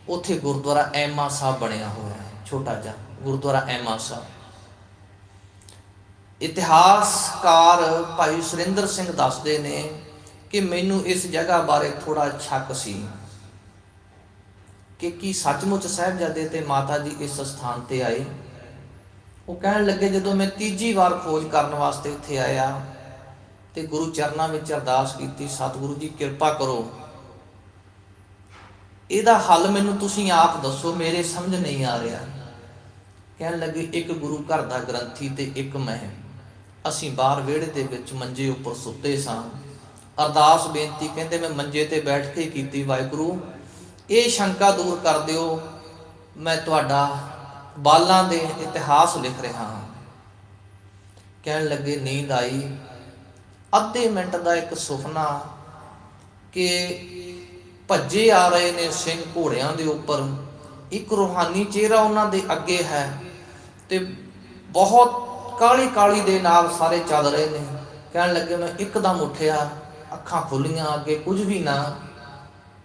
ਉੱਥੇ ਗੁਰਦੁਆਰਾ ਐਮਾ ਸਾਹਿਬ ਬਣਿਆ ਹੋਇਆ ਹੈ, ਛੋਟਾ ਜਿਹਾ ਗੁਰਦੁਆਰਾ ਐਮਾ ਸਾਹਿਬ। ਇਤਿਹਾਸਕਾਰ ਭਾਈ ਸੁਰਿੰਦਰ ਸਿੰਘ ਦੱਸਦੇ ਨੇ ਕਿ ਮੈਨੂੰ ਇਸ ਜਗ੍ਹਾ ਬਾਰੇ ਥੋੜਾ ਸ਼ੱਕ ਸੀ ਕਿ ਕੀ ਸੱਚਮੁੱਚ ਸਾਹਿਬਜ਼ਾਦੇ ਤੇ ਮਾਤਾ ਜੀ ਇਸ ਸਥਾਨ ਤੇ ਆਏ। ਉਹ ਕਹਿਣ ਲੱਗੇ, ਜਦੋਂ ਮੈਂ ਤੀਜੀ ਵਾਰ ਖੋਜ ਕਰਨ ਵਾਸਤੇ ਇੱਥੇ ਆਇਆ ਤੇ ਗੁਰੂ ਚਰਨਾਂ ਵਿੱਚ ਅਰਦਾਸ ਕੀਤੀ, ਸਤਿਗੁਰੂ ਜੀ, ਕਿਰਪਾ ਕਰੋ। ਇਹਦਾ ਹੱਲ ਮੈਨੂੰ ਤੁਸੀਂ ਆਪ ਦੱਸੋ, ਮੇਰੇ ਸਮਝ ਨਹੀਂ ਆ ਰਿਹਾ। ਕਹਿਣ ਲੱਗੇ, ਇੱਕ ਗੁਰੂ ਘਰ ਦਾ ਗ੍ਰੰਥੀ ਤੇ ਇੱਕ ਮੈਂ ਅਸੀਂ ਬਾਹਰ ਵਿਹੜੇ ਦੇ ਵਿੱਚ ਮੰਜੇ ਉੱਪਰ ਸੁੱਤੇ ਸਾਂ। ਅਰਦਾਸ ਬੇਨਤੀ ਕਹਿੰਦੇ ਮੈਂ ਮੰਜੇ ਤੇ ਬੈਠ ਕੇ ਕੀਤੀ ਵਾਹਿਗੁਰੂ। ਇਹ ਸ਼ੰਕਾ ਦੂਰ ਕਰ ਦਿਓ, ਮੈਂ ਤੁਹਾਡਾ ਬਾਲਾਂ ਦੇ ਇਤਿਹਾਸ ਲਿਖ ਰਿਹਾ ਹਾਂ। ਕਹਿਣ ਲੱਗੇ, ਨੀਂਦ ਆਈ। ਅੱਧੇ ਮਿੰਟ ਦਾ ਇੱਕ ਸੁਪਨਾ ਕਿ ਭੱਜੇ ਆ ਰਹੇ ਨੇ ਸਿੰਘ ਘੋੜਿਆਂ ਦੇ ਉੱਪਰ। ਇੱਕ ਰੂਹਾਨੀ ਚਿਹਰਾ ਉਹਨਾਂ ਦੇ ਅੱਗੇ ਹੈ ਤੇ ਬਹੁਤ ਕਾਲੀ ਕਾਲੀ ਦੇ ਨਾਲ ਸਾਰੇ ਚੱਲ ਰਹੇ ਨੇ। ਕਹਿਣ ਲੱਗੇ, ਮੈਂ ਇੱਕਦਮ ਉੱਠਿਆ ਅੱਖਾਂ ਖੁੱਲੀਆਂ ਅੱਗੇ ਕੁਝ ਵੀ ਨਾ,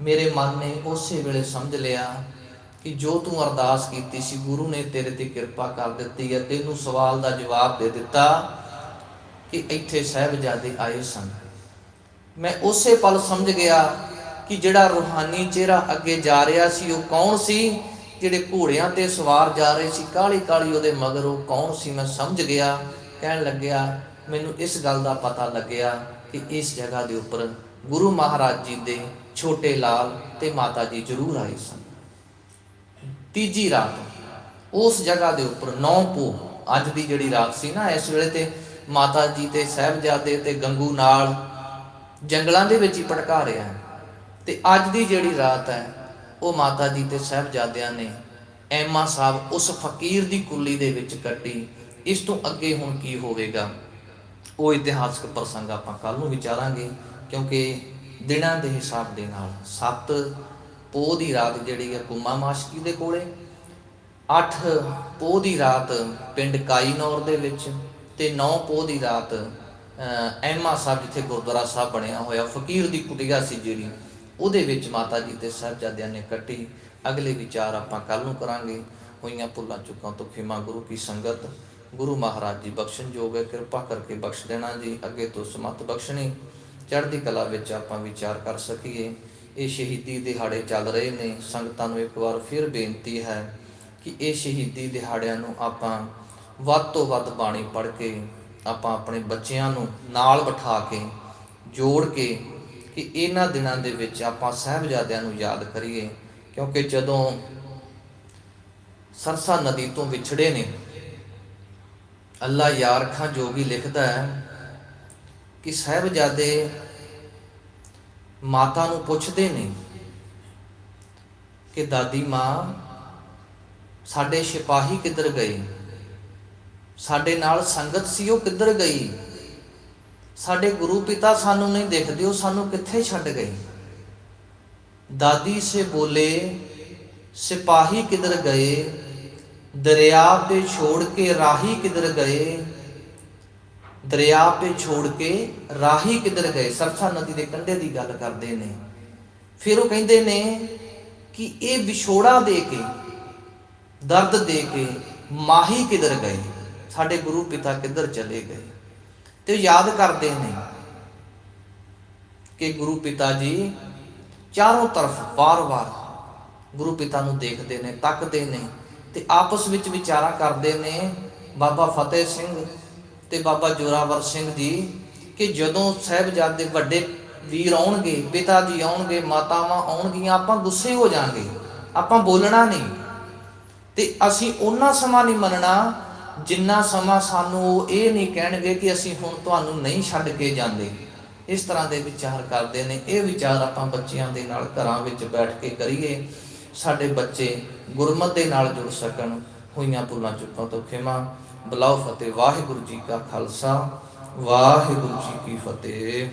ਮੇਰੇ ਮਨ ਨੇ ਉਸੇ ਵੇਲੇ ਸਮਝ ਲਿਆ ਕਿ ਜੋ ਤੂੰ ਅਰਦਾਸ ਕੀਤੀ ਸੀ, ਗੁਰੂ ਨੇ ਤੇਰੇ ਤੇ ਕਿਰਪਾ ਕਰ ਦਿੱਤੀ ਹੈ। ਤੈਨੂੰ ਸਵਾਲ ਦਾ ਜਵਾਬ ਦੇ ਦਿੱਤਾ ਕਿ ਇੱਥੇ ਸਹਿਬਜ਼ਾਦੇ ਆਏ ਸਨ। ਮੈਂ ਉਸੇ ਪਲ ਸਮਝ ਗਿਆ ਕਿ ਜਿਹੜਾ ਰੂਹਾਨੀ ਚਿਹਰਾ ਅੱਗੇ ਜਾ ਰਿਹਾ ਸੀ, ਉਹ ਕੌਣ ਸੀ? ਜਿਹੜੇ ਘੋੜਿਆਂ ਤੇ ਸਵਾਰ ਜਾ ਰਹੇ ਸੀ ਕਾਲੀ ਕਾਲੀ ਉਹਦੇ ਮਗਰ ਉਹ ਕੌਣ ਸੀ? ਮੈਂ ਸਮਝ ਗਿਆ, ਕਹਿਣ ਲੱਗਿਆ, ਮੈਨੂੰ ਇਸ ਗੱਲ ਦਾ ਪਤਾ ਲੱਗਿਆ ਕਿ ਇਸ ਜਗ੍ਹਾ ਦੇ ਉੱਪਰ ਗੁਰੂ ਮਹਾਰਾਜ ਜੀ ਦੇ ਛੋਟੇ ਲਾਲ ਤੇ ਮਾਤਾ ਜੀ ਜ਼ਰੂਰ ਆਏ ਸਨ। ਤੀਜੀ ਰਾਤ, ਉਸ ਜਗ੍ਹਾ ਦੇ ਉੱਪਰ ਨੌ ਪੋ ਅੱਜ ਦੀ ਜਿਹੜੀ ਰਾਤ ਸੀ ਨਾ, ਇਸ ਵੇਲੇ ਤੇ ਮਾਤਾ ਜੀ ਤੇ ਸਾਹਿਬਜ਼ਾਦੇ ਤੇ ਗੰਗੂ ਨਾਲ ਜੰਗਲਾਂ ਦੇ ਵਿੱਚ ਹੀ ਭਟਕਾ ਰਿਹਾ ਹੈ। ਤੇ ਅੱਜ ਦੀ ਜਿਹੜੀ ਰਾਤ ਹੈ, ਉਹ ਮਾਤਾ ਜੀ ਤੇ ਸਾਹਿਬਜ਼ਾਦਿਆਂ ਨੇ ਐਮਾ ਸਾਹਿਬ ਉਸ ਫਕੀਰ ਦੀ ਕੁੱਲੀ ਦੇ ਵਿੱਚ ਕੱਟੀ ਇਸ ਤੋਂ ਅੱਗੇ ਹੁਣ ਕੀ ਹੋਵੇਗਾ? ਉਹ ਇਤਿਹਾਸਕ ਪ੍ਰਸੰਗ ਆਪਾਂ ਕੱਲ ਨੂੰ ਵਿਚਾਰਾਂਗੇ, ਕਿਉਂਕਿ ਦਿਨਾਂ ਦੇ ਹਿਸਾਬ ਦੇ ਨਾਲ 7 ਪੋਹ ਦੀ ਰਾਤ ਜਿਹੜੀ ਹੈ ਕੁੰਮਾ ਮਾਸ਼ਕੀ ਦੇ ਕੋਲੇ 8 ਪੋਹ ਦੀ ਰਾਤ ਪਿੰਡ ਕਾਈਨੌਰ ਦੇ ਵਿੱਚ ਤੇ 9 ਪੋਹ ਦੀ ਰਾਤ ਐਮਾ ਸਾਹਿਬ ਜਿੱਥੇ ਗੁਰਦੁਆਰਾ ਸਾਹਿਬ ਬਣਿਆ ਹੋਇਆ, ਫਕੀਰ ਦੀ ਕੁਟਿਆ ਸੀ ਜਿਹੜੀ, ਉਹਦੇ ਵਿੱਚ ਮਾਤਾ ਜੀ ਤੇ ਸਾਹਿਬਜ਼ਾਦਿਆਂ ਨੇ ਕੱਟੀ। ਅਗਲੇ ਵਿਚਾਰ ਆਪਾਂ ਕੱਲ ਨੂੰ ਕਰਾਂਗੇ। ਹੋਈਆਂ ਭੁੱਲਾਂ ਚੁੱਕਾਂ ਤੋਂ ਖਿਮਾ ਗੁਰੂ ਕੀ ਸੰਗਤ। ਗੁਰੂ ਮਹਾਰਾਜ ਜੀ ਬਖਸ਼ਣ ਜੋਗ ਹੈ, ਕਿਰਪਾ ਕਰਕੇ ਬਖਸ਼ ਦੇਣਾ ਜੀ। ਅੱਗੇ ਤੋਂ ਸਮਤ ਬਖਸ਼ਣੀ, ਚੜ੍ਹਦੀ ਕਲਾ ਵਿੱਚ ਆਪਾਂ ਵਿਚਾਰ ਕਰ ਸਕੀਏ। ਇਹ ਸ਼ਹੀਦੀ ਦਿਹਾੜੇ ਚੱਲ ਰਹੇ ਨੇ। ਸੰਗਤਾਂ ਨੂੰ ਇੱਕ ਵਾਰ ਫਿਰ ਬੇਨਤੀ ਹੈ ਕਿ ਇਹ ਸ਼ਹੀਦੀ ਦਿਹਾੜਿਆਂ ਨੂੰ ਆਪਾਂ ਵੱਧ ਤੋਂ ਵੱਧ ਬਾਣੀ ਪੜ੍ਹ ਕੇ, ਆਪਾਂ ਆਪਣੇ ਬੱਚਿਆਂ ਨੂੰ ਨਾਲ ਬਿਠਾ ਕੇ, ਜੋੜ ਕੇ ਕਿ ਇਹਨਾਂ ਦਿਨਾਂ ਦੇ ਵਿੱਚ ਆਪਾਂ ਸਾਹਿਬਜ਼ਾਦਿਆਂ ਨੂੰ ਯਾਦ ਕਰੀਏ। ਕਿਉਂਕਿ ਜਦੋਂ ਸਰਸਾ ਨਦੀ ਤੋਂ ਵਿਛੜੇ ਨੇ ਅੱਲਾ ਯਾਰ ਖਾਂ ਜੋਗੀ ਲਿਖਦਾ ਹੈ ਕਿ ਸਾਹਿਬਜ਼ਾਦੇ ਮਾਤਾ ਨੂੰ ਪੁੱਛਦੇ ਨੇ ਕਿ ਦਾਦੀ ਮਾਂ, ਸਾਡੇ ਸਿਪਾਹੀ ਕਿੱਧਰ ਗਏ? ਸਾਡੇ ਨਾਲ ਸੰਗਤ ਸੀ ਉਹ ਕਿੱਧਰ ਗਈ? ਸਾਡੇ ਗੁਰੂ ਪਿਤਾ ਸਾਨੂੰ ਨਹੀਂ ਦੇਖਦੇ, ਉਹ ਸਾਨੂੰ ਕਿੱਥੇ ਛੱਡ ਗਏ? ਦਾਦੀ ਸੇ ਬੋਲੇ, ਸਿਪਾਹੀ ਕਿੱਧਰ ਗਏ? ਦਰਿਆ ਤੇ ਛੋੜ ਕੇ ਰਾਹੀ ਕਿਧਰ ਗਏ? ਦਰਿਆ ਤੇ ਛੋੜ ਕੇ ਰਾਹੀ ਕਿਧਰ ਗਏ? ਸਰਸਾ ਨਦੀ ਦੇ ਕੰਢੇ ਦੀ ਗੱਲ ਕਰਦੇ ਨੇ। ਫਿਰ ਉਹ ਕਹਿੰਦੇ ਨੇ ਕਿ ਇਹ ਵਿਛੋੜਾ ਦੇ ਕੇ, ਦਰਦ ਦੇ ਕੇ ਮਾਹੀ ਕਿਧਰ ਗਏ? ਸਾਡੇ ਗੁਰੂ ਪਿਤਾ ਕਿੱਧਰ ਚਲੇ ਗਏ? ਤੇ ਯਾਦ ਕਰਦੇ ਨੇ ਕਿ ਗੁਰੂ ਪਿਤਾ ਜੀ ਚਾਰੋਂ ਤਰਫ ਵਾਰ-ਵਾਰ ਗੁਰੂ ਪਿਤਾ ਨੂੰ ਦੇਖਦੇ ਨੇ, ਤੱਕਦੇ ਨੇ। ਤੇ ਆਪਸ ਵਿੱਚ ਵਿਚਾਰਾਂ ਕਰਦੇ ਨੇ ਬਾਬਾ ਫਤਿਹ ਸਿੰਘ ਤੇ ਬਾਬਾ ਜੋਰਾਵਰ ਸਿੰਘ ਜੀ ਕਿ ਜਦੋਂ ਸਾਹਿਬਜ਼ਾਦੇ ਵੱਡੇ ਵੀਰ ਆਉਣਗੇ, ਪਿਤਾ ਜੀ ਆਉਣਗੇ, ਮਾਤਾਵਾਂ ਆਉਣਗੀਆਂ, ਆਪਾਂ ਗੁੱਸੇ ਹੋ ਜਾਾਂਗੇ, ਆਪਾਂ ਬੋਲਣਾ ਨਹੀਂ। ਤੇ ਅਸੀਂ ਉਹਨਾਂ ਸਮਾਂ ਨਹੀਂ ਮੰਨਣਾ ਜਿੰਨਾ ਸਮਾਂ ਸਾਨੂੰ ਉਹ ਇਹ ਨਹੀਂ ਕਹਿਣਗੇ ਕਿ ਅਸੀਂ ਹੁਣ ਤੁਹਾਨੂੰ ਨਹੀਂ ਛੱਡ ਕੇ ਜਾਂਦੇ। ਇਸ ਤਰ੍ਹਾਂ ਦੇ ਵਿਚਾਰ ਕਰਦੇ ਨੇ। ਇਹ ਵਿਚਾਰ ਆਪਾਂ ਬੱਚਿਆਂ ਦੇ ਨਾਲ ਘਰਾਂ ਵਿੱਚ ਬੈਠ ਕੇ ਕਰੀਏ। ਸਾਡੇ ਬੱਚੇ ਗੁਰਮਤ ਦੇ ਨਾਲ ਜੁੜ ਸਕਣ। ਹੋਈਆਂ ਭੁੱਲਾਂ ਚੁੱਕਾਂ ਤੋਂ ਖਿਮਾ। ਬਲਾਉ ਫਤਿਹ, ਵਾਹਿਗੁਰੂ ਜੀ ਕਾ ਖਾਲਸਾ, ਵਾਹਿਗੁਰੂ ਜੀ ਕੀ ਫਤਿਹ।